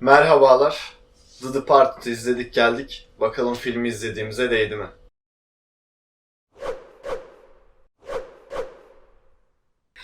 Merhabalar. The Departed izledik geldik. Bakalım filmi izlediğimize değdi mi?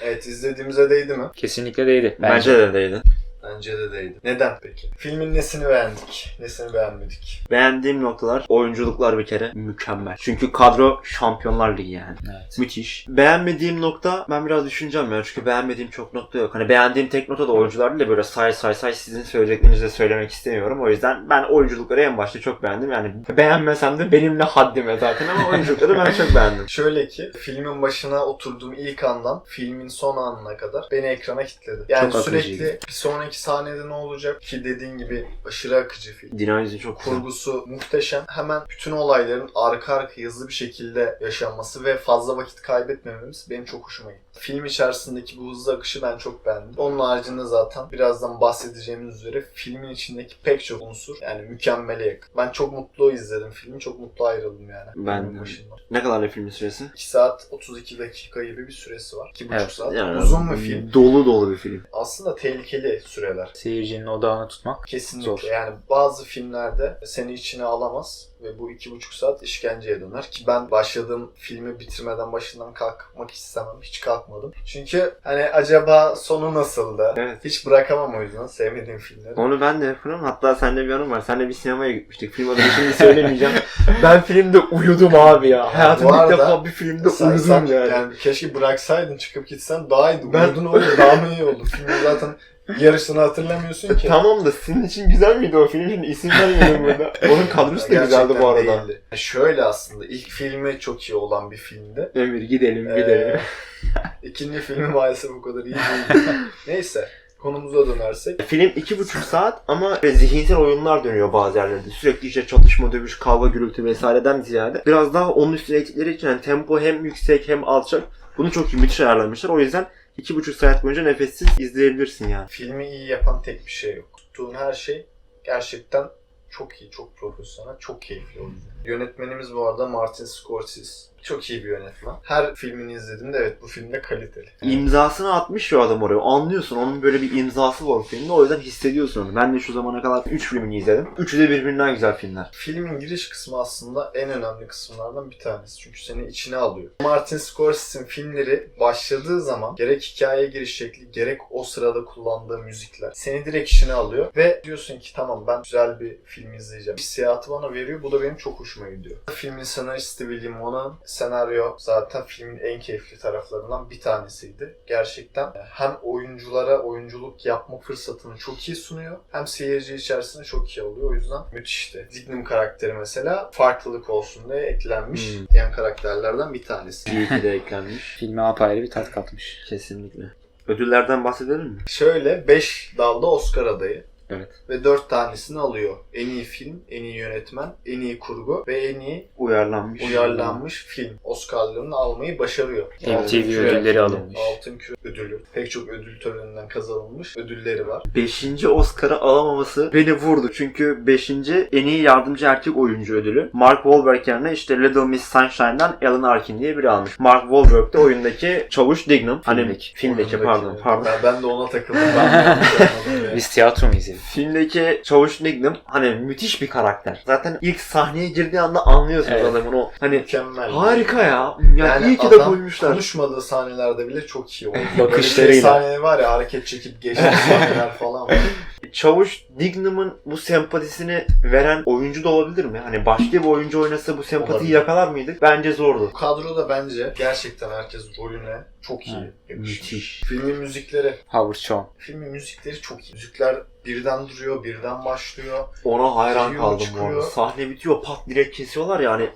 Evet izlediğimize değdi mi? Kesinlikle değdi. Bence de değdi. Bence de değdi. Neden peki? Filmin nesini beğendik? Nesini beğenmedik? Beğendiğim noktalar oyunculuklar bir kere mükemmel. Çünkü kadro Şampiyonlar Ligi yani. Evet. Müthiş. Beğenmediğim nokta ben biraz düşüneceğim ya çünkü beğenmediğim çok nokta yok. Hani beğendiğim tek nokta da oyuncular değil de böyle say say say sizin söyleyeceklerinizi de söylemek istemiyorum. O yüzden ben oyunculukları en başta çok beğendim. Yani beğenmesem de benimle haddime zaten ama oyunculukları ben çok beğendim. Şöyle ki filmin başına oturduğum ilk andan filmin son anına kadar beni ekrana kilitledi. Yani Çok sürekli akıcıydı. bir sonraki sahnede ne olacak ki dediğin gibi aşırı akıcı film. Dinamizm çok güzel. Kurgusu muhteşem. Hemen bütün olayların arka arka hızlı bir şekilde yaşanması ve fazla vakit kaybetmememiz benim çok hoşuma gitti. Film içerisindeki bu hızlı akışı ben çok beğendim. Onun haricinde zaten birazdan bahsedeceğimiz üzere filmin içindeki pek çok unsur yani mükemmele yakın. Ben çok mutlu izledim filmi. Çok mutlu ayrıldım yani. Ben. Ne kadar da filmin süresi? 2 saat 32 dakika gibi bir süresi var. 2,5 Evet, saat. Yani Uzun mu film? Dolu dolu bir film. Aslında tehlikeli süreler. Seyircinin odağını tutmak. Kesinlikle. Zor. Yani bazı filmlerde seni içine alamaz ve bu iki buçuk saat işkenceye döner. Ki ben başladığım filmi bitirmeden başından kalkmak istemem. Hiç kalkmadım. Çünkü hani acaba sonu nasıldı? Evet. Hiç bırakamam o yüzden sevmediğim filmleri. Onu ben de yapıyorum. Hatta sende bir anım var. Seninle bir sinemaya gitmiştik. Film adını şimdi söylemeyeceğim. ben filmde uyudum abi ya. Hayatımda ilk defa bir filmde Sen- uyudum sen- yani. keşke bıraksaydın çıkıp gitsen daha iyiydi. Ben- Uyudun olur daha mı iyi oldu? Filmin zaten yarısını hatırlamıyorsun ki. Tamam da senin için güzel miydi o film? Şimdi isim vermiyorum burada. Onun kadrosu da güzeldi bu arada. değildi. Şöyle aslında ilk filmi çok iyi olan bir filmdi. Emir gidelim Ee, gidelim. ikinci filmi maalesef o kadar iyi değil. Neyse konumuza dönersek. Film iki buçuk saat ama zihinsel oyunlar dönüyor bazı yerlerde. Sürekli işte çatışma, dövüş, kavga, gürültü vesaireden ziyade. Biraz daha onun üstüne için yani tempo hem yüksek hem alçak. Bunu çok iyi müthiş ayarlamışlar. O yüzden iki buçuk saat boyunca nefessiz izleyebilirsin yani. Filmi iyi yapan tek bir şey yok. Tuttuğun her şey gerçekten çok iyi, çok profesyonel, çok keyifli o. Yönetmenimiz bu arada Martin Scorsese. Çok iyi bir yönetmen. Her filmini izlediğimde evet bu film de kaliteli. İmzasını atmış şu adam oraya. Anlıyorsun onun böyle bir imzası var filmde. O yüzden hissediyorsun onu. Ben de şu zamana kadar 3 filmini izledim. Üçü de birbirinden güzel filmler. Filmin giriş kısmı aslında en önemli kısımlardan bir tanesi. Çünkü seni içine alıyor. Martin Scorsese'nin filmleri başladığı zaman gerek hikaye giriş şekli gerek o sırada kullandığı müzikler seni direkt içine alıyor ve diyorsun ki tamam ben güzel bir film izleyeceğim. Hissiyatı bana veriyor. Bu da benim çok hoşuma gidiyor. Filmin senaristi William O'nun senaryo zaten filmin en keyifli taraflarından bir tanesiydi. Gerçekten hem oyunculara oyunculuk yapma fırsatını çok iyi sunuyor hem seyirci içerisinde çok iyi oluyor. O yüzden müthişti. Dignum karakteri mesela farklılık olsun diye eklenmiş Hmm. yan karakterlerden bir tanesi. İyi ki de eklenmiş. Filme apayrı bir tat katmış. Kesinlikle. Ödüllerden bahsedelim mi? Şöyle 5 dalda Oscar adayı. Evet. Ve 4 tanesini alıyor. En iyi film, en iyi yönetmen, en iyi kurgu ve en iyi Uyarlanmış. uyarlanmış film Oscar'larını almayı başarıyor. MTV ödülleri alınmış. Altın Küre ödülü. Pek çok ödül töreninden kazanılmış ödülleri var. Beşinci Oscar'ı alamaması beni vurdu. Çünkü beşinci en iyi yardımcı erkek oyuncu ödülü. Mark Wahlberg yerine işte Little Miss Sunshine'dan Alan Arkin diye biri almış. Mark Wahlberg de oyundaki çavuş Dignam. Hani Filmdeki. pardon pardon. Ben, ben de ona takıldım. Ben de. Biz tiyatro mu izledik? Filmdeki çavuş Dignam hani müthiş bir karakter. Zaten ilk sahneye girdiği anda anlıyorsunuz Evet. adamın o hani Mükemmel. harika ya. Ya iyi ki de koymuşlar. konuşmadığı sahnelerde bile çok iyi oynuyor. Bakışlarıyla. Şey sahneleri var ya hareket çekip geçtiği sahneler falan var. Çavuş Dignam'ın bu sempatisini veren oyuncu da olabilir mi? Hani başka bir oyuncu oynasa bu sempatiyi Olabilir. yakalar mıydık? Bence zordu. Bu kadroda bence gerçekten herkes rolüne çok iyi yakışmış. müthiş. Filmin müzikleri, Howard Shaw. filmin müzikleri çok iyi. Müzikler birden duruyor, birden başlıyor. Ona hayran Giriyor, kaldım bu çıkıyor. arada. Sahne bitiyor pat direkt kesiyorlar yani.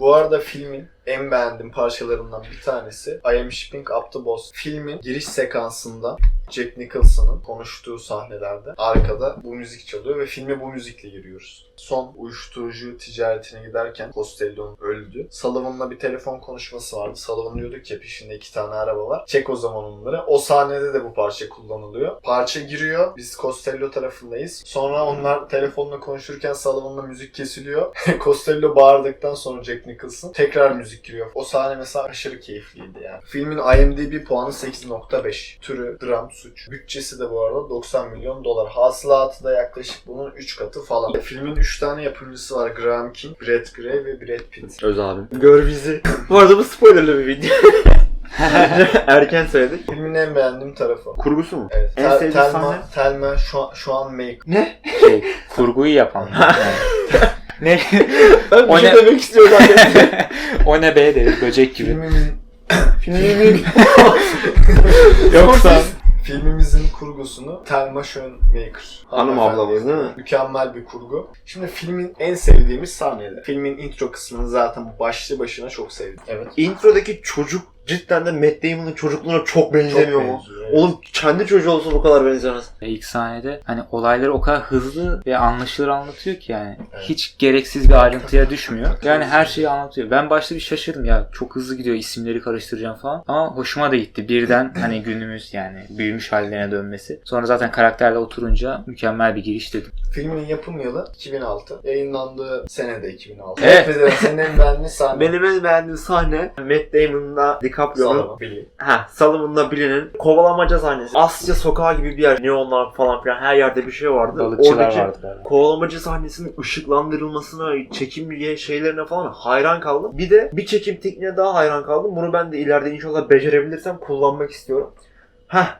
Bu arada filmin en beğendiğim parçalarından bir tanesi I Am Shipping Up The Boss. Filmin giriş sekansında Jack Nicholson'ın konuştuğu sahnelerde arkada bu müzik çalıyor ve filme bu müzikle giriyoruz. Son uyuşturucu ticaretine giderken Costello'nun öldü. Sullivan'la bir telefon konuşması vardı. Sullivan diyordu ki peşinde iki tane araba var. Çek o zaman onları. O sahnede de bu parça kullanılıyor. Parça giriyor. Biz Costello tarafındayız. Sonra onlar telefonla konuşurken Sullivan'la müzik kesiliyor. Costello bağırdıktan sonra Jack Nicholson tekrar müzik giriyor. O sahne mesela aşırı keyifliydi yani. Filmin IMDb puanı 8.5. Türü dram suç. Bütçesi de bu arada 90 milyon dolar. Hasılatı da yaklaşık bunun 3 katı falan. Filmin 3 tane yapımcısı var. Graham King, Brad Grey ve Brad Pitt. Öz abim. Gör bizi. bu arada bu spoilerlı bir video. Erken söyledik. Filmin en beğendiğim tarafı. Kurgusu mu? Evet. En Tel- sevdiğin Telma, sahne? Telma şu an, şu an make. Ne? Şey, kurguyu yapan. Ne? Ben O bir şey ne? demek istiyorum o ne be dedi böcek gibi. Filmimin Filmin Yoksa Filmimizin kurgusunu Thelma Schoonmaker. Hanım ablamız değil mi? Mükemmel bir kurgu. Şimdi filmin en sevdiğimiz sahneleri. Filmin intro kısmını zaten başlı başına çok sevdim. Evet. Introdaki çocuk cidden de Matt Damon'ın çocukluğuna çok benzemiyor mu? benziyor, evet. Oğlum kendi çocuğu olsa bu kadar benzemez. ilk sahnede hani olayları o kadar hızlı ve anlaşılır anlatıyor ki yani. Evet. Hiç gereksiz bir ayrıntıya düşmüyor. Yani her şeyi anlatıyor. Ben başta bir şaşırdım ya çok hızlı gidiyor isimleri karıştıracağım falan. Ama hoşuma da gitti. Birden hani günümüz yani büyümüş hallerine dönmesi. Sonra zaten karakterle oturunca mükemmel bir giriş dedim. Filmin yapım yılı 2006. Yayınlandığı sene de 2006. Evet. Evet. Senin en beğendiğin sahne. Benim en beğendiğim sahne Matt Damon'la DiCaprio'nun. Ha, Salomon'la Billy'nin kovalamaca sahnesi. Asya sokağı gibi bir yer. Neonlar falan filan her yerde bir şey vardı. Balıkçılar Oradaki vardı galiba. kovalamacı sahnesinin ışıklandırılmasına, çekim şeylerine falan hayran kaldım. Bir de bir çekim tekniğine daha hayran kaldım. Bunu ben de ileride inşallah becerebilirsem kullanmak istiyorum. Heh.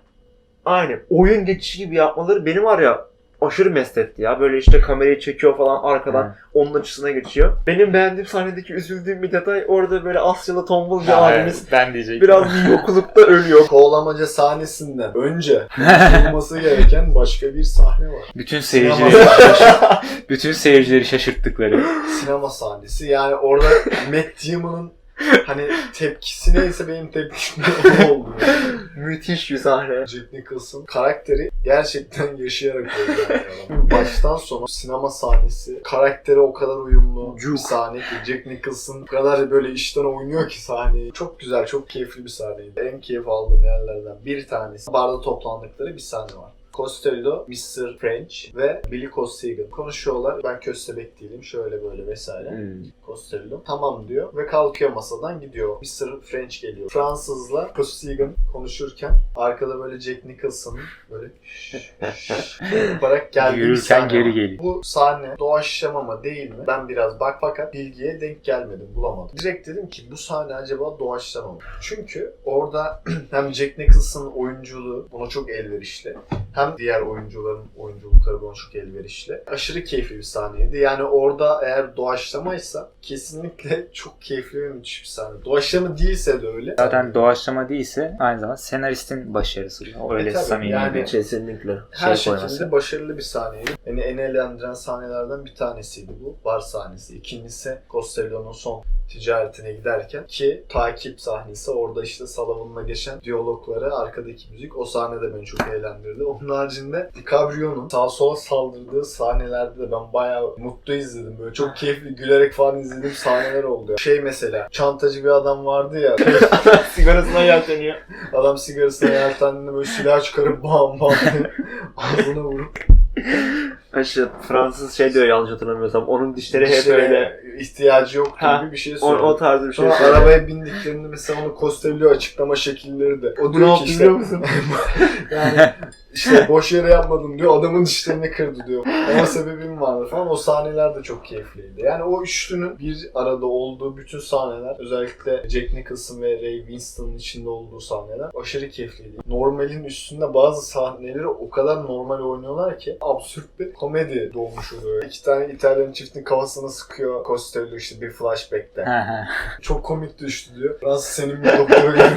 Aynen. Oyun geçişi gibi yapmaları beni var ya aşırı mest etti ya. Böyle işte kamerayı çekiyor falan arkadan Hı. onun açısına geçiyor. Benim beğendiğim sahnedeki üzüldüğüm bir detay orada böyle Asyalı tombul bir Ha, abimiz evet, ben diyecektim. biraz bir yoklukta ölüyor. Kovalamaca sahnesinden önce olması gereken başka bir sahne var. Bütün seyircileri bütün seyircileri şaşırttıkları. Sinema sahnesi. Yani orada Matt Damon'ın hani tepkisi neyse benim tepkim o oldu. Yani. Müthiş bir sahne. Jack Nicholson karakteri gerçekten yaşayarak oynuyor. Baştan sona sinema sahnesi karakteri o kadar uyumlu Cuk. bir sahne ki Jack Nicholson o kadar böyle işten oynuyor ki sahneyi. Çok güzel, çok keyifli bir sahneydi. En keyif aldığım yerlerden bir tanesi. Barda toplandıkları bir sahne var. Costello, Mr. French ve Billy Costigan konuşuyorlar. Ben köstebek değilim, şöyle böyle vesaire. Hmm. Costello tamam diyor ve kalkıyor masadan gidiyor. Mr. French geliyor. Fransızla Costigan konuşurken arkada böyle Jack Nicholson'ın böyle yaparak geldiği bir Yürürken geri geliyor. Bu sahne doğaçlama mı değil mi? Ben biraz bak fakat bilgiye denk gelmedim, bulamadım. Direkt dedim ki bu sahne acaba doğaçlama mı? Çünkü orada hem Jack Nicholson'ın oyunculuğu buna çok elverişli. Hem diğer oyuncuların oyunculukları buna çok elverişli. Aşırı keyifli bir sahneydi. Yani orada eğer doğaçlamaysa kesinlikle çok keyifli ve müthiş bir sahne. Doğaçlama değilse de öyle. Zaten doğaçlama değilse aynı zamanda senaristin başarısı. O öyle E tabii, samimi yani- bir Kesinlikle. her şey şekilde koyması. başarılı bir sahneydi. Beni en eğlendiren sahnelerden bir tanesiydi bu. Bar sahnesi. İkincisi Costello'nun son ticaretine giderken ki takip sahnesi orada işte Salavan'la geçen diyalogları arkadaki müzik o sahnede beni çok eğlendirdi. Onun haricinde DiCaprio'nun sağa sola saldırdığı sahnelerde de ben bayağı mutlu izledim. Böyle çok keyifli gülerek falan izlediğim sahneler oldu. Şey mesela çantacı bir adam vardı ya Sigarasına yelteniyor. adam sigarasına yeltendiğinde böyle silah çıkarıp bam bam ağzına vurup Aşı Fransız şey diyor yanlış hatırlamıyorsam. Onun dişleri hep dişlere öyle. İhtiyacı yok gibi Ha, bir şey O, söylüyor. o tarzı bir şey Sonra söylüyor. arabaya bindiklerinde mesela onu Costello açıklama şekilleri de. O diyor ki işte, yani işte boş yere yapmadım diyor. Adamın dişlerini kırdı diyor. Ama sebebim vardı falan. O sahneler de çok keyifliydi. Yani o üçlünün bir arada olduğu bütün sahneler özellikle Jack Nicholson ve Ray Winston'ın içinde olduğu sahneler aşırı keyifliydi. Normalin üstünde bazı sahneleri o kadar normal oynuyorlar ki absürt bir komedi doğmuş oluyor. İki tane İtalyan çiftin kafasına sıkıyor Costello işte bir flashback'te. Çok komik düştü diyor. Nasıl senin bir doktora.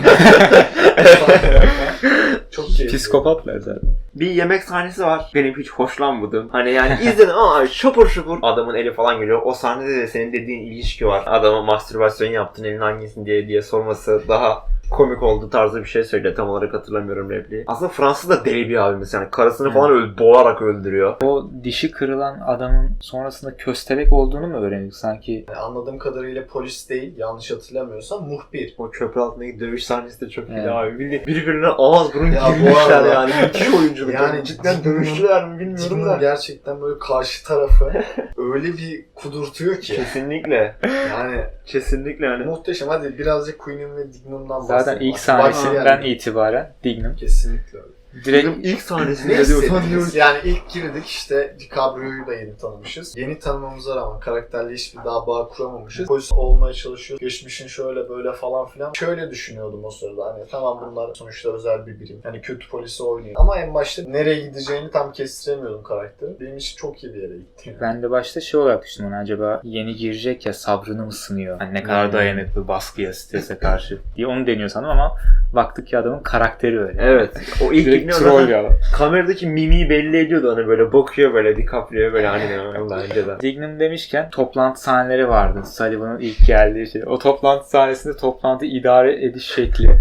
Çok keyifli. Psikopatlar zaten. Bir yemek sahnesi var. Benim hiç hoşlanmadım. Hani yani izledim ama şapur şupur adamın eli falan geliyor. O sahnede de senin dediğin ilişki var. Adama mastürbasyon yaptın elin hangisini diye diye sorması daha komik oldu tarzı bir şey söylüyor. Tam olarak hatırlamıyorum repliği. Aslında Fransız da deli bir abimiz yani. Karısını falan öl boğarak öldürüyor. O dişi kırılan adamın sonrasında köstebek olduğunu mu öğrendik sanki? Yani anladığım kadarıyla polis değil, yanlış hatırlamıyorsam muhbir. O köprü altındaki dövüş sahnesi de çok iyi Evet. abi. Bildiğin birbirine ağız burun Ya bu girmişler arada- yani. Müthiş oyunculuk. Yani Yani cidden dövüştüler mi bilmiyorum Dignam da. gerçekten böyle karşı tarafı öyle bir kudurtuyor ki. Kesinlikle. Yani Kesinlikle yani. muhteşem. Hadi birazcık Queen'in ve Dignam'dan Zaten ilk sahnesinden itibaren Dignam. Kesinlikle öyle. Direkt Bizim ilk sahnesinde Ne hissettiniz? Yani ilk girdik işte DiCaprio'yu da yeni tanımışız. Yeni tanımamıza rağmen karakterle hiçbir daha bağ kuramamışız. Polis olmaya çalışıyor. Geçmişin şöyle böyle falan filan. Şöyle düşünüyordum o sırada. Hani tamam bunlar sonuçta özel bir birim. Hani kötü polisi oynuyor. Ama en başta nereye gideceğini tam kestiremiyordum karakteri. Benim için çok iyi bir yere gitti. Yani. ben de başta şey olarak düşündüm. hani acaba yeni girecek ya sabrını mı sınıyor? Hani ne kadar Hmm. dayanıklı baskıya, strese karşı diye onu deniyor sandım ama baktık ki adamın karakteri öyle. Evet. O ilk Direkt iniyor troll zaten adam. kameradaki mimiği belli ediyordu hani böyle bakıyor böyle DiCaprio böyle hani Allah önce de. Dignam demişken toplantı sahneleri vardı. Sullivan'ın ilk geldiği şey. O toplantı sahnesinde toplantı idare ediş şekli.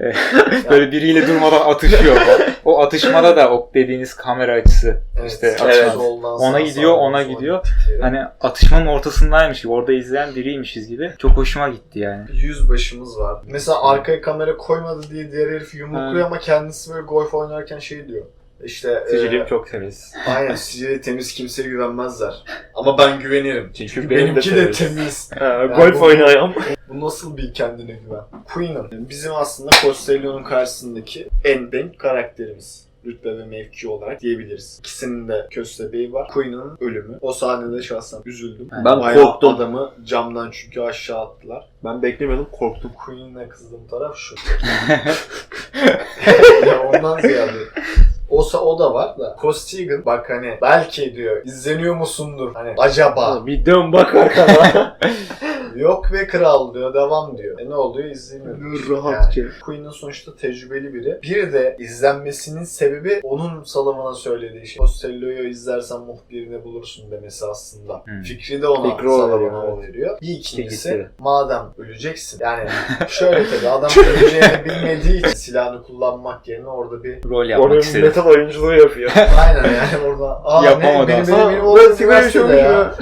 Ee, Böyle biriyle durmadan atışıyor. O, o atışmada da o dediğiniz kamera açısı. Evet, İşte evet. Ona gidiyor, ona gidiyor. titriyor. Hani atışmanın ortasındaymış gibi. Orada izleyen biriymişiz gibi. Çok hoşuma gitti yani. yüzbaşımız var. Mesela arkaya kamera koymadı diye diğer herif yumrukluyor ama kendisi böyle golf oynarken şey diyor. İşte Sicilim e, çok temiz. aynen sicili temiz kimseye güvenmezler. Ama ben güvenirim. Çünkü Çünkü benim de benimki de temiz. temiz. Ha, golf oynayan. Bu nasıl bir kendine güven? Queen'in bizim aslında Costello'nun karşısındaki en denk karakterimiz. Rütbe ve mevki olarak diyebiliriz. İkisinin de köstebeği var. Queen'in ölümü. O sahnede şahsen üzüldüm. Ben Bayağı korktum. adamı camdan çünkü aşağı attılar. Ben beklemiyordum korktum. Queen'e kızdığım taraf şu. ya ondan ziyade. Olsa o da var da. Costigan bak hani belki diyor izleniyor musundur hani acaba Bir dön bak arkana. yok ve kral diyor devam diyor. E ne oluyor izleniyor. Rahat ki. Queen'in sonuçta tecrübeli biri. Bir de izlenmesinin sebebi onun Sullivan'a söylediği şey. Costello'yu izlersen muhbirini bulursun demesi aslında. Hmm. Fikri de ona Fikri o evet. veriyor. Bir ikincisi Fikri. madem öleceksin. Yani şöyle tabii adam öleceğini bilmediği için silahını kullanmak yerine orada bir Rol yapmak metal oyunculuğu yapıyor. aynen yani orada aa Yapamadı ne, benim, benim, benim oğlum ben sigara içiyormuş ya. ya.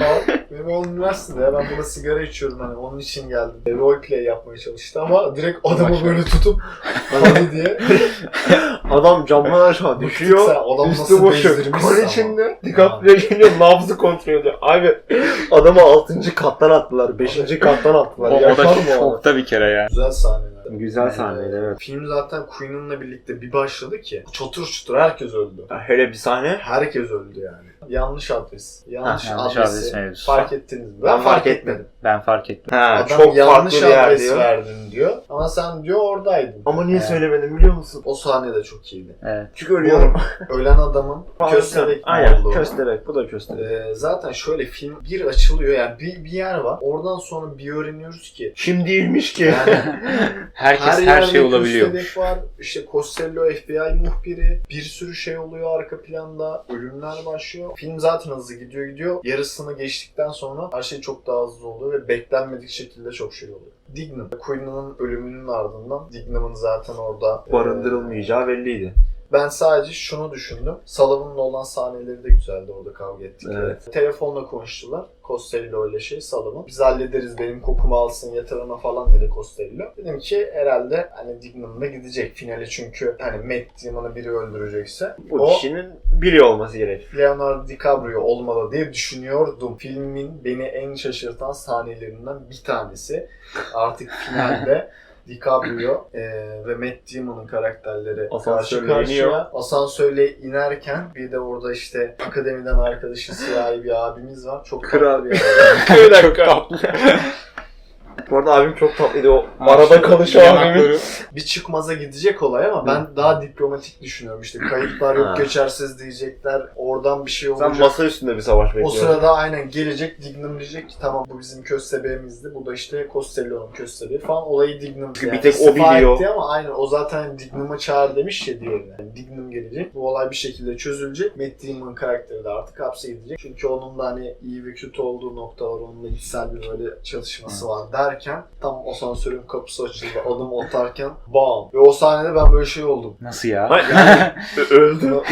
Benim oğlum üniversitede ya ben burada sigara içiyorum hani onun için geldim. E, Roleplay yapmaya çalıştı ama direkt adamı böyle tutup hadi diye Adam camdan aşağı düşüyor. sen, adam Üstü boşu. ama. içinde. DiCaprio geliyor nabzı kontrol ediyor. Abi adamı 6. kattan attılar. 5. kattan attılar. O, o da şokta bir kere yani. Güzel sahneler. Güzel sahneydi evet. Film zaten Queen'inle birlikte bir başladı ki çatır çutur herkes öldü. Hele bir sahne. Herkes öldü yani. Yanlış adres. Yanlış, Ha, yanlış adresi. adres mevzusu. Fark ettiniz mi? Ben, Ben fark fark etmedim. Ben fark ettim. Ha, Adam çok farklı yanlış bir yer adres diyor. verdin diyor. Ama sen diyor oradaydın. Ama niye Evet. söylemedin biliyor musun? O sahne de çok iyiydi. Evet. Çünkü ölüyorum. Ölen adamın köstebek Aynen olduğu. köstebek. Bu da köstebek. Ee, zaten şöyle film bir açılıyor yani bir, bir yer var. Oradan sonra bir öğreniyoruz ki Kim değilmiş ki. yani Herkes her, yerde şey olabiliyormuş. köstebek var. İşte Costello FBI muhbiri. Bir sürü şey oluyor arka planda. Ölümler başlıyor. Film zaten hızlı gidiyor gidiyor. Yarısını geçtikten sonra her şey çok daha hızlı oluyor ve beklenmedik şekilde çok şey oluyor. Dignam. Queen'in ölümünün ardından Dignam'ın zaten orada e, Barındırılmayacağı belliydi. Ben sadece şunu düşündüm. Sullivan'la olan sahneleri de güzeldi orada kavga ettikleri. Evet. Telefonla konuştular. Costello ile şey Sullivan. Biz hallederiz benim kokumu alsın yatağına falan dedi Costello. Dedim ki herhalde hani Dignam'da gidecek finali çünkü hani Matt Damon'ı biri öldürecekse Bu o kişinin biliyor olması gerek. Leonardo DiCaprio olmalı diye düşünüyordum. Filmin beni en şaşırtan sahnelerinden bir tanesi. Artık finalde DiCaprio e, ve Matt Damon'ın karakterleri karşı karşıya. iniyor. Asansörle inerken bir de orada işte akademiden arkadaşı siyahi bir abimiz var. Çok Kral. tatlı bir adam. Bir dakika. Bu arada abim çok tatlıydı o Ha, arada şu kalışan abimin. bir çıkmaza gidecek olay ama ben daha diplomatik düşünüyorum. İşte kayıtlar Ha. yok geçersiz diyecekler. Oradan bir şey Sen olacak. masa üstünde bir savaş O bekliyorsun. sırada aynen gelecek Dignam diyecek ki tamam bu bizim köstebeğimizdi. Bu da işte Costello'nun köstebeği falan. Olayı Dignam. Çünkü bir tek o biliyor. etti ama aynen o zaten Dignam'ı çağır demiş ya diğerine. Yani Dignam gelecek. Bu olay bir şekilde çözülecek. Matt Damon karakteri de artık hapse gidecek. Çünkü onun da hani iyi ve kötü olduğu nokta var. Onunla içsel bir böyle çalışması var derken tam asansörün kapısı açıldı. Adım atarken bam. Ve o sahnede ben böyle şey oldum. Nasıl ya? Yani öldü.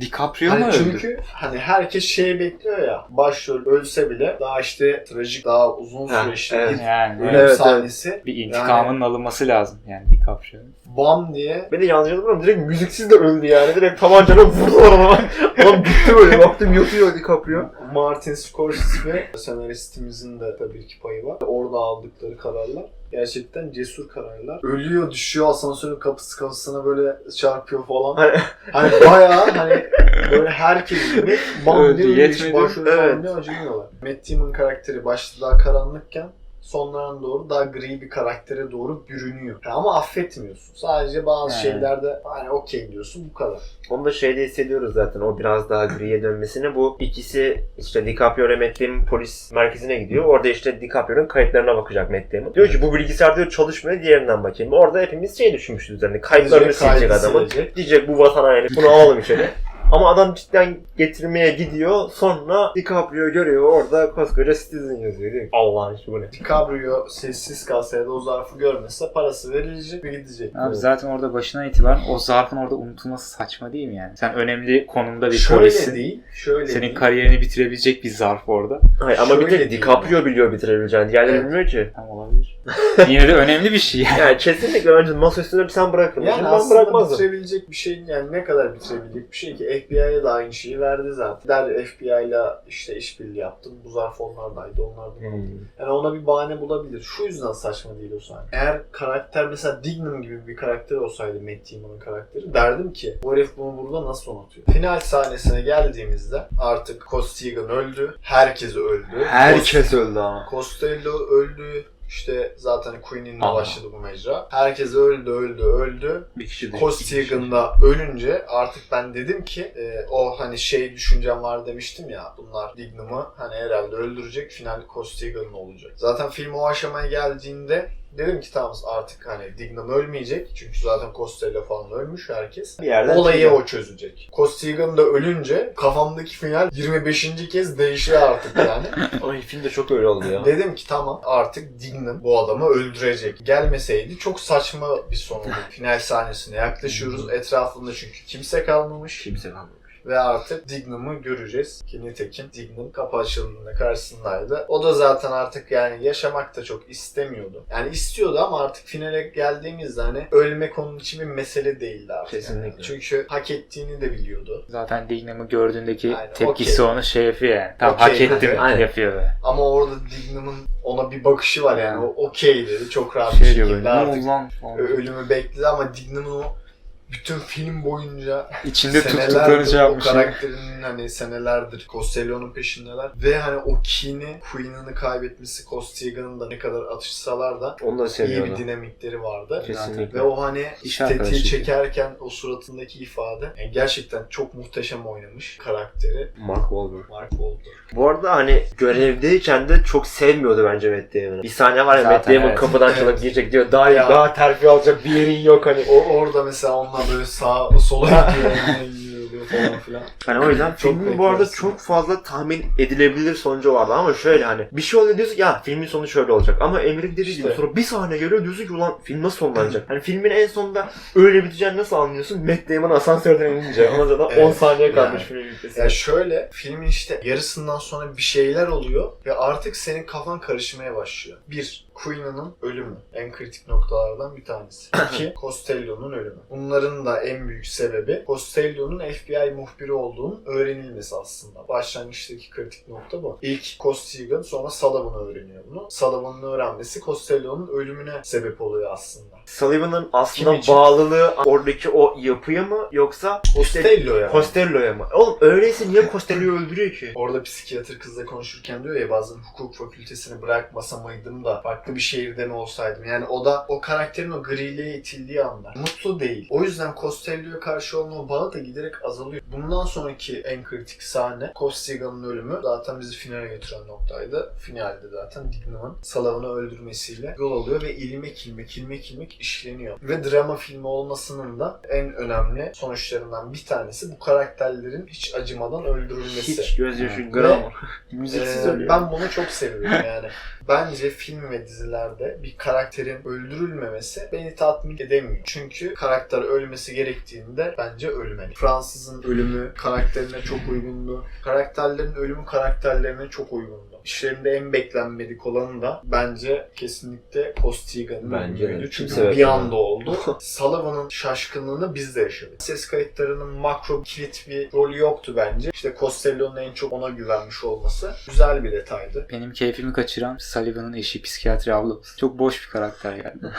DiCaprio mu Hani öldü? çünkü hani herkes şeyi bekliyor ya. Başrol ölse bile daha işte trajik daha uzun evet. bir Yani ölüm evet. Evet, sahnesi bir intikamının alınması lazım yani DiCaprio'nun. Bam diye Beni yanlış hatırlamıyorum. Direkt müziksiz de öldü yani. Direkt tabancayla vurdular adama. Adam gitti böyle. Baktım yatıyor DiCaprio. Martin Scorsese ve senaristimizin de tabii ki payı var. Orada aldıkları kararlar gerçekten cesur kararlar. Ölüyor, düşüyor asansörün kapısı kapısına böyle çarpıyor falan. Hani- hani bayağı hani böyle herkes gibi bam diye yetmedi. başrolü falan Evet. diye acımıyorlar. Matt Damon karakteri başta daha karanlıkken sonlarına doğru daha gri bir karaktere doğru bürünüyor. Ama affetmiyorsun. Sadece bazı Yani. şeylerde hani okey diyorsun bu kadar. Onu da şeyde hissediyoruz zaten o biraz daha griye dönmesini. Bu ikisi işte DiCaprio ile Matt Damon polis merkezine gidiyor. Orada işte DiCaprio'nun kayıtlarına bakacak Matt Damon. Diyor ki bu bilgisayar diyor çalışmıyor diğerinden bakayım. Orada hepimiz şey düşünmüştük hani kayıtlarını silecek silecek. Diyecek bu vatan haini bunu alalım içeri. Ama adam cidden getirmeye gidiyor. Sonra DiCaprio görüyor orada koskoca Citizen yazıyor. Diyor ki, Allah'ın işi bu ne? DiCaprio sessiz kalsa ya da o zarfı görmese parası verilecek ve gidecek. Abi Evet. zaten orada başından itibaren o zarfın orada unutulması saçma değil mi yani? Sen önemli konumda bir şöyle polissin. değil, şöyle Senin değil. kariyerini bitirebilecek bir zarf orada. Hayır, ama bir Şöyle tek değil DiCaprio biliyor bitirebileceğini. Diğerleri Evet. bilmiyor ki. Tam olabilir. Yine de önemli bir şey yani. Yani kesinlikle bence masa üstüne bir sen bırakın. Yani ben aslında bırakmazdım. bitirebilecek bir şey yani ne kadar bitirebilecek bir şey ki FBI'ye de aynı şeyi verdi zaten. Der FBI ile işte işbirliği yaptım. Bu zarf onlardaydı, onlardan Hmm. aldım. Yani ona bir bahane bulabilir. Şu yüzden saçma değil o sahne. Eğer karakter mesela Dignam gibi bir karakter olsaydı Matt Damon'ın karakteri derdim ki bu herif bunu burada nasıl unutuyor? Final sahnesine geldiğimizde artık Costigan öldü. Herkes öldü. öldü ama. Costello öldü. İşte zaten Queen'inle başladı bu mecra. Herkes öldü, öldü, öldü. Bir kişi Costigan da ölünce artık ben dedim ki e, o hani şey düşüncem var demiştim ya bunlar Dignam'ı hani herhalde öldürecek final Costigan'ın olacak. Zaten film o aşamaya geldiğinde dedim ki tamam artık hani Dignam ölmeyecek çünkü zaten Costello falan ölmüş herkes. Bir yerden Olayı çıkıyor. o çözecek. Costigan da ölünce kafamdaki final 25. kez değişiyor artık yani. Ay film de çok öyle oldu ya. Dedim ki tamam artık Dignam bu adamı öldürecek. Gelmeseydi çok saçma bir son. Final sahnesine yaklaşıyoruz. Etrafında çünkü kimse kalmamış. Kimse kalmamış. Ve artık Dignam'ı göreceğiz. Ki nitekim Dignam kapı açıldığında karşısındaydı. O da zaten artık yani yaşamak da çok istemiyordu. Yani istiyordu ama artık finale geldiğimizde hani ölmek onun için bir mesele değildi artık. Kesinlikle. Yani. Çünkü hak ettiğini de biliyordu. Zaten Dignam'ı gördüğündeki Aynen, tepkisi okey. onu şey yapıyor yani. Tamam Okey, hak ettim yapıyor. Ama orada Dignam'ın ona bir bakışı var yani. O okey dedi. Çok rahat bir Şey böyle şekilde artık ölümü bekledi ama Dignam'ın o bütün film boyunca İçinde senelerdir şey o yapmış. ya. karakterinin hani senelerdir Costello'nun peşindeler ve hani o kini Queen'ini kaybetmesi Costigan'ın da ne kadar atışsalar da Onu da iyi bir dinamikleri vardı. Kesinlikle. Ve o hani İş tetiği çekerken o suratındaki ifade yani gerçekten çok muhteşem oynamış karakteri Mark Wahlberg. Mark Wahlberg. Bu arada hani görevdeyken de çok sevmiyordu bence Matt Damon'ı. Bir sahne var ya Matt Zaten Damon evet. kapıdan Evet. çalıp girecek diyor. Daha Ya. daha terfi alacak bir yerin yok hani. O orada mesela onlar böyle sağa sola gidiyor, falan filan. Hani o yüzden Çok filmin bu arada çok fazla tahmin edilebilir sonucu vardı ama şöyle hani bir şey oluyor diyorsun ya filmin sonu şöyle olacak ama dediği gibi İşte. sonra bir sahne geliyor diyorsun ki ulan film nasıl sonlanacak? hani filmin en sonunda öyle biteceğini nasıl anlıyorsun? Matt Damon asansörden inince ama zaten 10 Evet. saniye kalmış Yani. filmin bitmesi. Ya şöyle filmin işte yarısından sonra bir şeyler oluyor ve artık senin kafan karışmaya başlıyor. Bir, Queen'ın ölümü. En kritik noktalardan bir tanesi. İki, Costello'nun ölümü. Bunların da en büyük sebebi Costello'nun FBI muhbiri olduğunun öğrenilmesi aslında. Başlangıçtaki kritik nokta bu. İlk Costigan sonra Sullivan öğreniyor bunu. Sullivan'ın öğrenmesi Costello'nun ölümüne sebep oluyor aslında. Sullivan'ın aslında bağlılığı oradaki o yapıya mı yoksa. Costello'ya mı? Oğlum öyleyse niye Costello'yu öldürüyor ki? Orada psikiyatr kızla konuşurken diyor ya bazen hukuk fakültesini bırakmasa mıydım da farklı farklı bir şehirde mi olsaydım? Yani o da o karakterin o griliğe itildiği anlar. Mutlu değil. O yüzden Costello'ya karşı olan o bağı da giderek azalıyor. Bundan sonraki en kritik sahne Costiga'nın ölümü zaten bizi finale götüren noktaydı. Finalde zaten Dignam'ın Salavan'ı öldürmesiyle yol alıyor ve ilmek ilmek ilmek ilmek işleniyor. Ve drama filmi olmasının da en önemli sonuçlarından bir tanesi bu karakterlerin hiç acımadan öldürülmesi. Hiç gözyaşı Evet. gram. Müziksiz ölüyor. ben bunu çok seviyorum yani. Bence film ve dizilerde bir karakterin öldürülmemesi beni tatmin edemiyor. Çünkü karakter ölmesi gerektiğinde bence ölmeli. Fransızın ölümü karakterine çok uygundu. Karakterlerin ölümü karakterlerine çok uygundu. İşlerinde en beklenmedik olanı da bence kesinlikle Costiga'nın ölümüydü. Çünkü bir anda oldu. Sullivan'ın şaşkınlığını biz de yaşadık. Ses kayıtlarının makro kilit bir rolü yoktu bence. İşte Costello'nun en çok ona güvenmiş olması güzel bir detaydı. Benim keyfimi kaçıran Sullivan'ın eşi psikiyatri ablamız. Çok boş bir karakter yani.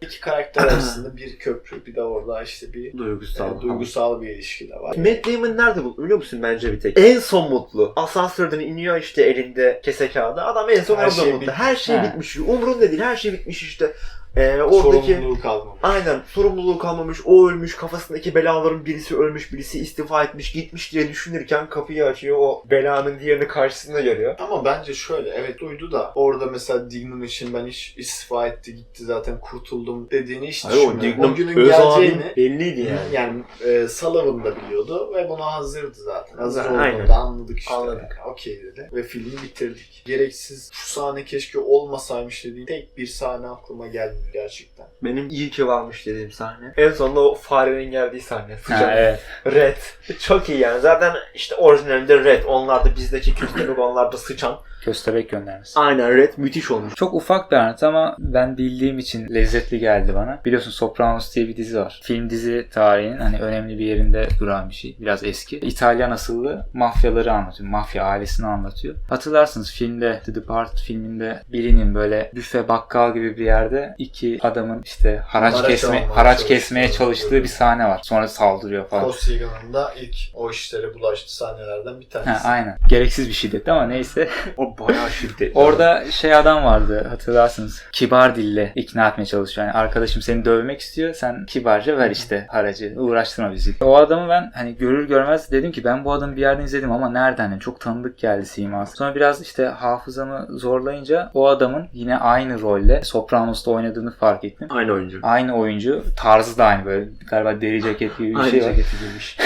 İki karakter arasında bir köprü, bir de orada işte bir Duygusal. e, duygusal bir ilişki de var. Matt Damon nerede bu? Biliyor musun bence bir tek? En son mutlu. Asansörden iniyor işte elinde kese kağıdı. Adam en son Her orada şey mutlu. bitti. Her şey He. bitmiş. Umrunda değil. Her şey bitmiş işte. Ee, oradaki Sorumluluğu kalmamış. Aynen sorumluluğu kalmamış, o ölmüş, kafasındaki belaların birisi ölmüş, birisi istifa etmiş, gitmiş diye düşünürken kapıyı açıyor, o belanın diğerini karşısında görüyor. Ama bence şöyle evet duydu da orada mesela Dignam için ben iş istifa etti gitti zaten kurtuldum dediğini hiç düşünmüyorum. O günün geleceğini belliydi yani. yani e, Sullivan da biliyordu ve buna hazırdı zaten. Hazır Aynen. olduğunu da anladık işte. Anladık. Yani. Okey dedi. Ve filmi bitirdik. Gereksiz şu sahne keşke olmasaymış dediğim tek bir sahne aklıma gelmiyor gerçekten. Benim iyi ki varmış dediğim sahne. En sonunda o farenin geldiği sahne. Sıcak. ha, evet. Red. Çok iyi yani. Zaten işte orijinalinde Red. Onlar da bizdeki köstebek onlar da sıçan. Köstebek göndermesi. Aynen Red müthiş olmuş. Çok ufak bir anlat ama ben bildiğim için lezzetli geldi bana. Biliyorsun Sopranos diye bir dizi var. Film dizi tarihinin hani önemli bir yerinde duran bir şey. Biraz eski. İtalyan asıllı mafyaları anlatıyor. Mafya ailesini anlatıyor. Hatırlarsınız filmde The Departed filminde birinin böyle büfe bakkal gibi bir yerde iki adamın işte haraç Haraç kesme haraç kesmeye çalıştığı bir sahne var. Sonra saldırıyor falan. Costigan'ın da ilk o işlere bulaştığı sahnelerden bir tanesi. Ha, aynen. Gereksiz bir şiddet ama neyse. O bayağı şiddetli. Orada şey adam vardı hatırlarsınız. Kibar dille ikna etmeye çalışıyor. Yani arkadaşım seni dövmek istiyor. Sen kibarca ver işte haracı. Uğraştırma bizi. O adamı ben hani görür görmez dedim ki ben bu adamı bir yerden izledim ama nereden? Yani çok tanıdık geldi siması. Sonra biraz işte hafızamı zorlayınca o adamın yine aynı rolde Sopranos'ta oynadığını fark ettim. Aynı oyuncu. Aynı oyuncu. Tarzı da aynı böyle galiba deri ceket gibi bir Aynı şey var. ceketi giymiş.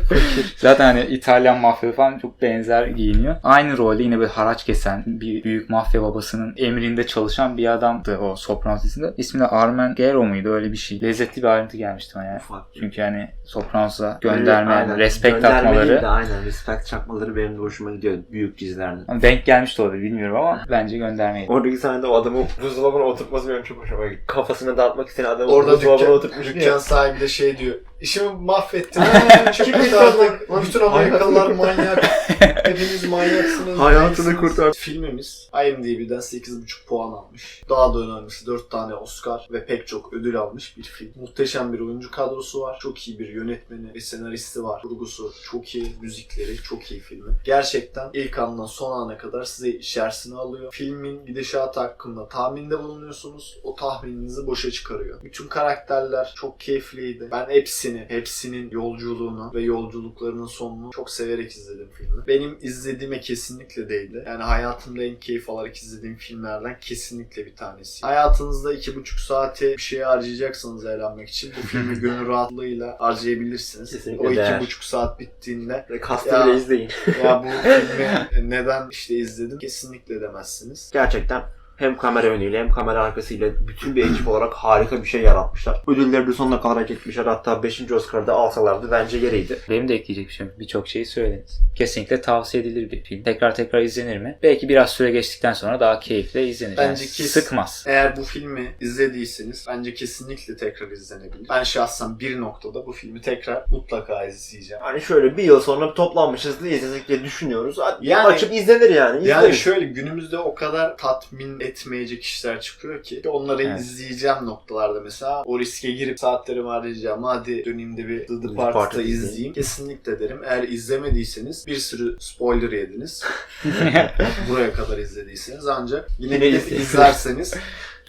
Zaten hani İtalyan mafya falan çok benzer giyiniyor. Aynı rolde yine böyle haraç kesen bir büyük mafya babasının emrinde çalışan bir adamdı o Sopranos dizisinde. İsmi de Armen Gero muydu öyle bir şey. Lezzetli bir ayrıntı gelmişti bana yani. Ufak. Çünkü hani Sopranos'a gönderme, Aynen. respect Gönderme atmaları de aynen respect çakmaları benim de hoşuma gidiyor büyük dizilerde. Ama denk gelmiş de olabilir bilmiyorum ama bence göndermeydi. Oradaki sahnede o adamı buzdolabına oturtması benim çok hoşuma gitti. Kafasını dağıtmak isteyen adamı Orada buzdolabına dükkan, oturtmuş. dükkan sahibi de şey diyor. İşimi mahvettin. Çıkın artık. Bütün Amerikalılar manyak. Hepiniz manyaksınız. Hayatını kurtar. Filmimiz IMDb'den 8.5 puan almış. Daha da önemlisi 4 tane Oscar ve pek çok ödül almış bir film. Muhteşem bir oyuncu kadrosu var. Çok iyi bir yönetmeni ve senaristi var. Kurgusu çok iyi, müzikleri çok iyi filmi. Gerçekten ilk andan son ana kadar size içerisine alıyor. Filmin gidişatı hakkında tahminde bulunuyorsunuz. O tahmininizi boşa çıkarıyor. Bütün karakterler çok keyifliydi. Ben hepsini, hepsinin yolculuğunu ve yolculuklarının sonunu çok severek izledim filmi. Benim izlediğime kesinlikle değildi. Yani hayatımda en keyif alarak izlediğim filmlerden kesinlikle bir tanesi. Hayatınızda iki buçuk saati bir şeye harcayacaksanız eğlenmek için bu filmi gönül rahatlığıyla harcayabilirsiniz. Kesinlikle o iki değer. buçuk saat bittiğinde bile izleyin. ya bu filmi neden işte izledim kesinlikle demezsiniz. Gerçekten hem kamera önüyle hem kamera arkasıyla bütün bir ekip olarak harika bir şey yaratmışlar. Ödülleri de sonuna kadar hak etmişler. Hatta 5. Oscar'da alsalardı bence yeriydi. Benim de ekleyecek bir şey yok. Birçok şeyi söylediniz. Kesinlikle tavsiye edilir bir film. Tekrar tekrar izlenir mi? Belki biraz süre geçtikten sonra daha keyifle izlenir. Yani Bence kes- sıkmaz. Eğer bu filmi izlediyseniz bence kesinlikle tekrar izlenebilir. Ben şahsen bir noktada bu filmi tekrar mutlaka izleyeceğim. Hani şöyle bir yıl sonra toplanmışız da izledik diye düşünüyoruz. Yani- açıp izlenir yani. Yani izleriz. şöyle günümüzde o kadar tatmin etmeyecek işler çıkıyor ki onları Evet. izleyeceğim noktalarda mesela o riske girip saatlerimi harcayacağım hadi döneyim de bir The Departed'ı Departed izleyeyim. Kesinlikle derim. Eğer izlemediyseniz bir sürü spoiler yediniz. Buraya kadar izlediyseniz ancak yine Yine izlerseniz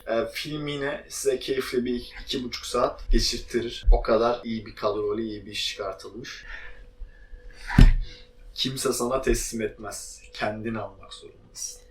e, film yine size keyifli bir iki, iki buçuk saat geçirttirir. O kadar iyi bir kadrolu, iyi bir iş çıkartılmış. Kimse sana teslim etmez. Kendin almak zorundasın.